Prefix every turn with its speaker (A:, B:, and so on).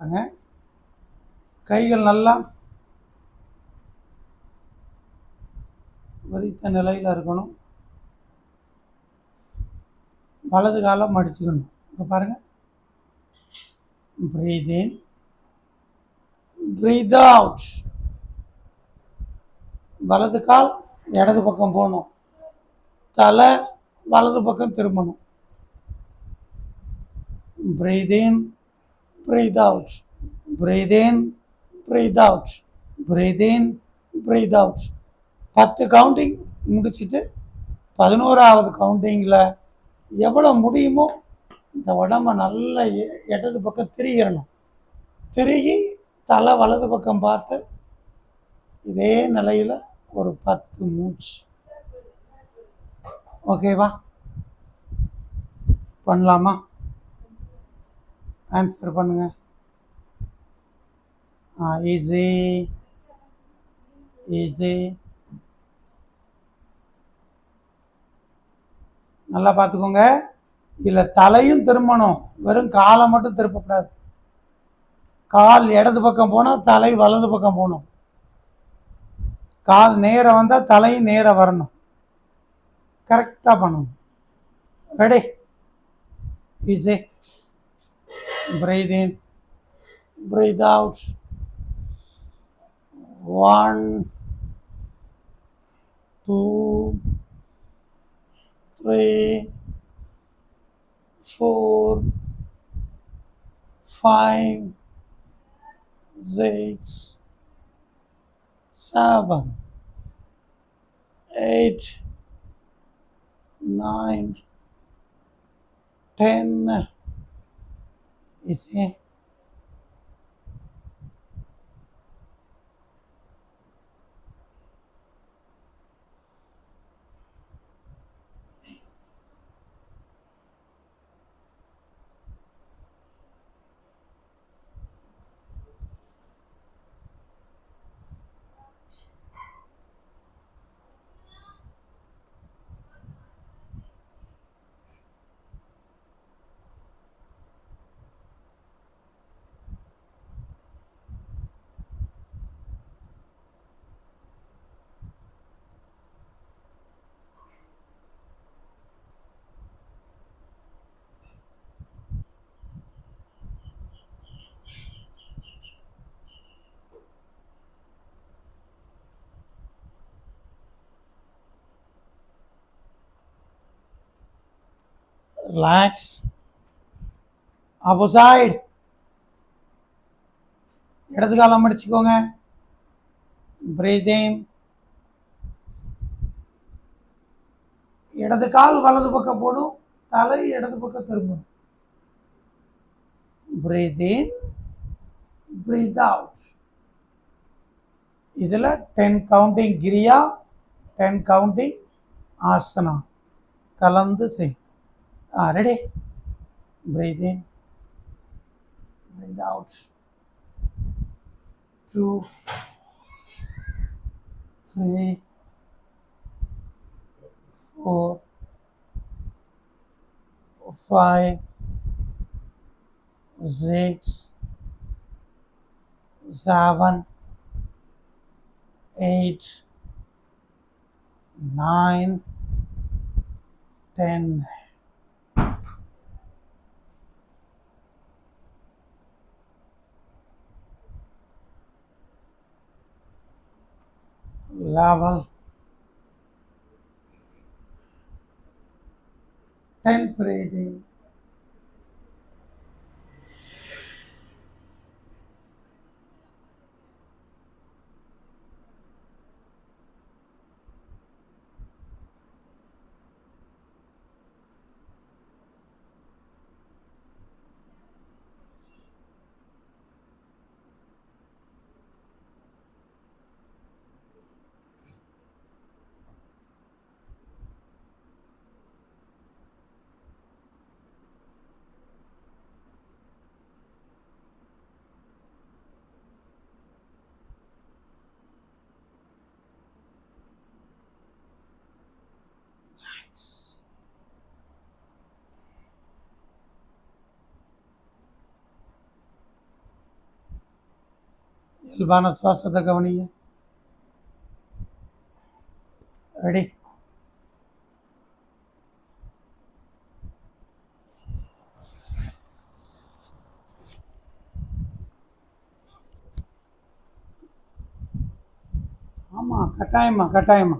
A: பாருங்க கைகள் நல்லா விரித்த நிலையில் இருக்கணும். வலது காலம் மடிச்சுக்கணும் இங்கே பாருங்க. பிரீத் இன் பிரீத் அவுட் வலது கால் இடது பக்கம் போகணும். தலை வலது பக்கம் திரும்பணும். Breathe in breathe out breathe in breathe out breathe in out பத்து கவுண்டிங் முடிச்சுட்டு பதினோராவது கவுண்டிங்கில் எவ்வளோ முடியுமோ இந்த உடம்ப நல்லா எ- இடது பக்கம் திரிகிறணும் திருகி தலை வலது பக்கம் பார்த்து இதே நிலையில் ஒரு பத்து மூச்சு. ஓகேவா பண்ணலாமா? ஆன்சர் பண்ணுங்க. ஆ ஈஸி ஈஸி நல்லா பார்த்துக்கோங்க. இதில் தலையும் திரும்பணும். வெறும் காலை மட்டும் திருப்பக்கூடாது. கால் இடது பக்கம் போனால் தலை வலது பக்கம் போகணும். கால் நேராக வந்தால் தலையும் நேராக வரணும். கரெக்டாக பண்ணணும். Ready easy breathe in breathe out. One two three four five six seven eight nine ten इसे ரிலாக்ஸ் அப்போசைட் இடது காலம் அடிச்சுக்கோங்க. பிரீதிங் இடது கால் வலது பக்கம் போடும் தலை இடது பக்கம் திரும்பணும் பிரீத் இன் பிரீத் அவுட் இதில் ten counting kriya ten counting asana. கலந்து செய்யும் Ah, ready? Breathe in, breathe out. Two, three, four, five, six, seven, eight, nine, ten. Level. Ten breathing. இயல்பான சுவாசத்தை கவனிங்க ரெடி ஆமாம் கட்டாயமா கட்டாயமா